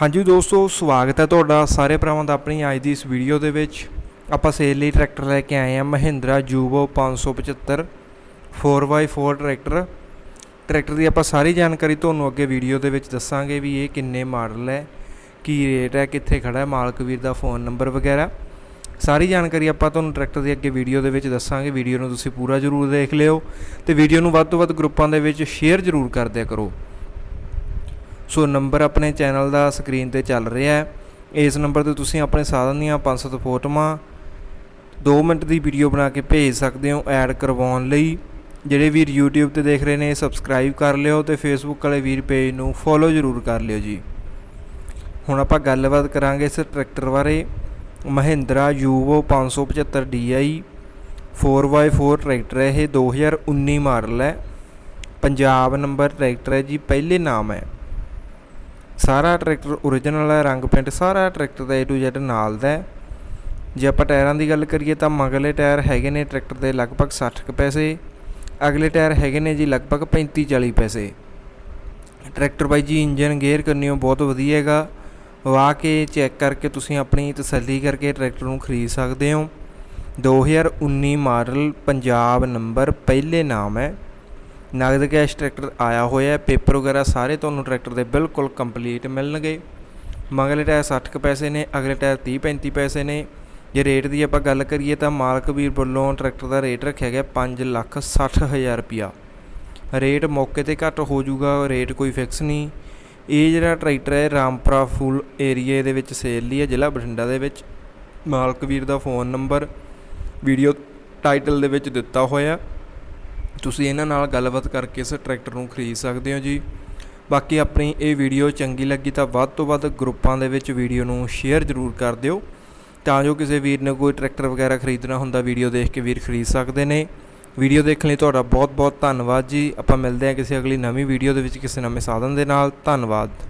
ਹਾਂਜੀ ਦੋਸਤੋ, ਸਵਾਗਤ ਹੈ ਤੁਹਾਡਾ ਸਾਰੇ ਭਰਾਵਾਂ ਦਾ ਆਪਣੀ ਅੱਜ ਦੀ ਇਸ ਵੀਡੀਓ ਦੇ ਵਿੱਚ। ਆਪਾਂ ਸੇਲ ਲਈ ਟਰੈਕਟਰ ਲੈ ਕੇ ਆਏ ਹਾਂ, ਮਹਿੰਦਰਾ ਜੂਬੋ 575 4x4 ਟਰੈਕਟਰ ਟਰੈਕਟਰ ਦੀ ਆਪਾਂ ਸਾਰੀ ਜਾਣਕਾਰੀ ਤੁਹਾਨੂੰ ਅੱਗੇ ਵੀਡੀਓ ਦੇ ਵਿੱਚ ਦੱਸਾਂਗੇ ਵੀ ਇਹ ਕਿੰਨੇ ਮਾਡਲ ਹੈ, ਕੀ ਰੇਟ ਹੈ, ਕਿੱਥੇ ਖੜਾ ਹੈ, ਮਾਲਕ ਵੀਰ ਦਾ ਫੋਨ ਨੰਬਰ ਵਗੈਰਾ। ਸਾਰੀ ਜਾਣਕਾਰੀ ਆਪਾਂ ਤੁਹਾਨੂੰ ਟਰੈਕਟਰ ਦੀ ਅੱਗੇ ਵੀਡੀਓ ਦੇ ਵਿੱਚ ਦੱਸਾਂਗੇ। ਵੀਡੀਓ ਨੂੰ ਤੁਸੀਂ ਪੂਰਾ ਜ਼ਰੂਰ ਦੇਖ ਲਿਓ ਤੇ ਵੀਡੀਓ ਨੂੰ ਵੱਧ ਤੋਂ ਵੱਧ ਗਰੁੱਪਾਂ ਦੇ ਵਿੱਚ ਸ਼ੇਅਰ ਜ਼ਰੂਰ ਕਰ ਦਿਆ ਕਰੋ। ਸੋ ਨੰਬਰ ਆਪਣੇ ਚੈਨਲ ਦਾ ਸਕਰੀਨ ਤੇ ਚੱਲ ਰਿਹਾ ਹੈ। ਇਸ ਨੰਬਰ ਤੇ ਤੁਸੀਂ ਆਪਣੇ ਸਾਧਨ ਦੀਆਂ 500 ਫੋਟੋਆਂ 2 ਮਿੰਟ ਦੀ ਵੀਡੀਓ ਬਣਾ ਕੇ ਭੇਜ ਸਕਦੇ ਹੋ ਐਡ ਕਰਵਾਉਣ ਲਈ। ਜਿਹੜੇ ਵੀਰ YouTube ਤੇ ਦੇਖ ਰਹੇ ਨੇ ਸਬਸਕ੍ਰਾਈਬ ਕਰ ਲਿਓ ਤੇ Facebook ਵਾਲੇ ਵੀਰ ਪੇਜ ਨੂੰ ਫੋਲੋ ਜ਼ਰੂਰ ਕਰ ਲਿਓ ਜੀ। ਹੁਣ ਆਪਾਂ ਗੱਲਬਾਤ ਕਰਾਂਗੇ ਇਸ ਟਰੈਕਟਰ ਬਾਰੇ। ਮਹਿੰਦਰਾ ਯੂਵੋ 575 DI 4x4 ਟਰੈਕਟਰ ਹੈ। ਇਹ 2019 ਮਾਡਲ ਹੈ। ਪੰਜਾਬ ਨੰਬਰ ਟਰੈਕਟਰ ਹੈ ਜੀ, ਪਹਿਲੇ ਨਾਮ ਹੈ। ਸਾਰਾ ਟਰੈਕਟਰ ਓਰੀਜਨਲ ਹੈ ਰੰਗ ਪੇਂਟ ਸਾਰਾ ਟਰੈਕਟਰ ਦਾ A to Z ਨਾਲ ਦਾ ਹੈ। ਜੇ ਆਪਾਂ ਟਾਇਰਾਂ ਦੀ ਗੱਲ ਕਰੀਏ ਤਾਂ ਮਗਲੇ ਟਾਇਰ ਹੈਗੇ ਨੇ ਟਰੈਕਟਰ ਦੇ ਲਗਭਗ 60 ਕੁ ਪੈਸੇ, ਅਗਲੇ ਟਾਇਰ ਹੈਗੇ ਨੇ ਜੀ ਲਗਭਗ 35 40 ਪੈਸੇ। ਟਰੈਕਟਰ ਬਾਈ ਜੀ ਇੰਜਨ ਗੇਅਰ ਕਰਨੀਓ ਬਹੁਤ ਵਧੀਆ ਹੈਗਾ। ਵਾ ਕੇ ਚੈੱਕ ਕਰਕੇ ਤੁਸੀਂ ਆਪਣੀ ਤਸੱਲੀ ਕਰਕੇ ਟਰੈਕਟਰ ਨੂੰ ਖਰੀਦ ਸਕਦੇ ਹੋ। 2019 ਮਾਡਲ ਪੰਜਾਬ ਨੰਬਰ ਪਹਿਲੇ ਨਾਮ ਹੈ। ਨਗਦ ਕੈਸ਼ ਟਰੈਕਟਰ ਆਇਆ ਹੋਇਆ ਪੇਪਰ ਵਗੈਰਾ ਸਾਰੇ ਤੁਹਾਨੂੰ ਟਰੈਕਟਰ ਦੇ ਬਿਲਕੁਲ ਕੰਪਲੀਟ ਮਿਲਣਗੇ। ਮਗਲੇ ਟਾਇਰ 60 ਕੁ ਪੈਸੇ ਨੇ, ਅਗਲੇ ਟਾਇਰ 30 35 ਪੈਸੇ ਨੇ। ਜੇ ਰੇਟ ਦੀ ਆਪਾਂ ਗੱਲ ਕਰੀਏ ਤਾਂ ਮਾਲਕ ਵੀਰ ਵੱਲੋਂ ਟਰੈਕਟਰ ਦਾ ਰੇਟ ਰੱਖਿਆ ਗਿਆ 5 ਲੱਖ 60 ਹਜ਼ਾਰ ਰੁਪਿਆ ਰੇਟ ਮੌਕੇ ਤੇ ਘੱਟ ਹੋ ਜਾਊਗਾ, ਰੇਟ ਕੋਈ ਫਿਕਸ ਨਹੀਂ। ਇਹ ਜਿਹੜਾ ਟਰੈਕਟਰ ਹੈ, ਰਾਮਪੁਰਾ ਫੁੱਲ ਏਰੀਏ ਦੇ ਵਿੱਚ ਸੇਲ ਲਈ ਹੈ, ਜ਼ਿਲ੍ਹਾ ਬਠਿੰਡਾ ਦੇ ਵਿੱਚ। ਮਾਲਕ ਵੀਰ ਦਾ ਫੋਨ ਨੰਬਰ ਵੀਡੀਓ ਟਾਈਟਲ ਦੇ ਵਿੱਚ ਦਿੱਤਾ ਹੋਇਆ। ਤੁਸੀਂ ਇਹਨਾਂ ਨਾਲ ਗੱਲਬਾਤ ਕਰਕੇ ਇਸ ਟਰੈਕਟਰ ਨੂੰ ਖਰੀਦ ਸਕਦੇ ਹੋ ਜੀ। ਬਾਕੀ ਆਪਣੀ ਇਹ ਵੀਡੀਓ ਚੰਗੀ ਲੱਗੀ ਤਾਂ ਵੱਧ ਤੋਂ ਵੱਧ ਗਰੁੱਪਾਂ ਦੇ ਵਿੱਚ ਵੀਡੀਓ ਨੂੰ ਸ਼ੇਅਰ ਜ਼ਰੂਰ ਕਰ ਦਿਓ। ਤਾਂ ਜੋ ਕਿਸੇ ਵੀਰ ਨੇ ਕੋਈ ਟਰੈਕਟਰ ਵਗੈਰਾ ਖਰੀਦਣਾ ਹੁੰਦਾ, ਵੀਡੀਓ ਦੇਖ ਕੇ ਵੀਰ ਖਰੀਦ ਸਕਦੇ ਨੇ। ਵੀਡੀਓ ਦੇਖਣ ਲਈ ਤੁਹਾਡਾ ਬਹੁਤ ਬਹੁਤ ਧੰਨਵਾਦ ਜੀ। ਆਪਾਂ ਮਿਲਦੇ ਹਾਂ ਕਿਸੇ ਅਗਲੀ ਨਵੀਂ ਵੀਡੀਓ ਦੇ ਵਿੱਚ ਕਿਸੇ ਨਵੇਂ ਸਾਧਨ ਦੇ ਨਾਲ। ਧੰਨਵਾਦ।